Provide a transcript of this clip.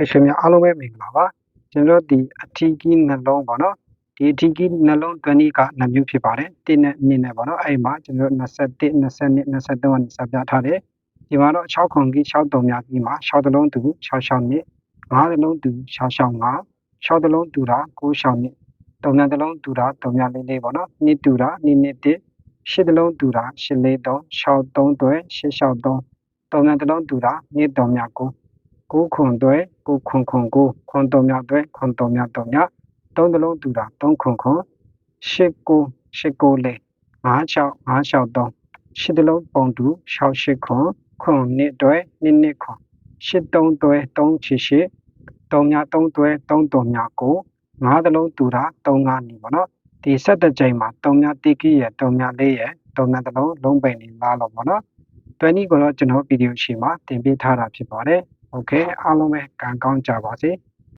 မိတ်ဆွေများအားလုံးပဲမင်္ဂလာပါကျွန်တော်တို့ဒီအထီးကြီးနှလုံးပေါ့နော်ဒီအထီးကြီးနှလုံးတွန်းကြီးကနှစ်မျိုးဖြစ်ပါတယ်1နဲ့2နဲ့ပေါ့နော်အဲ့မှာကျွန်တော်တို့21 22 23ကနေစပြထားတယ်ဒီမှာတော့6ခွန်ကြီး6တုံများကြီးမှာ6တလုံးတူ66နှစ်5တလုံးတူ66 5 6တလုံးတူတာ96နှစ်တုံများတလုံးတူတာတုံများလေးလေးပေါ့နော်နှစ်တူတာနှစ်နှစ်တစ်ရှစ်တလုံးတူတာ843 63တွဲ863တုံများတလုံးတူတာနှစ်တုံများ9 ကိုခွန်တွဲကိုခွန်ခွန်ကိုခွန်တော်မြတွဲခွန်တော်မြတော်မြသုံးတလုံးတူတာသုံးခွန်ခွန်ရှစ်ကိုရှစ်ကိုလေ56 563ရှစ်တလုံးပုံတူ68ခွန်ခွန်နှစ်တွဲနှစ်နှစ်ခွန်ရှစ်သုံးတွဲ3ချစ်ရှစ်တော်မြ3တွဲ3တော်မြကိုငါးတလုံးတူတာ3ငါးနီပေါ့နော်ဒီဆက်တဲ့ချိန်မှာတော်မြတိကိရတော်မြလေးရတော်မြတလုံးလုံးပိန်နေလားလို့ပေါ့နော်တွဲနည်းကိုတော့ကျွန်တော်ဗီဒီယိုရှိမှာတင်ပြထားတာဖြစ်ပါတယ်။ Okay အားလုံးပဲကံကောင်းကြပါစေ။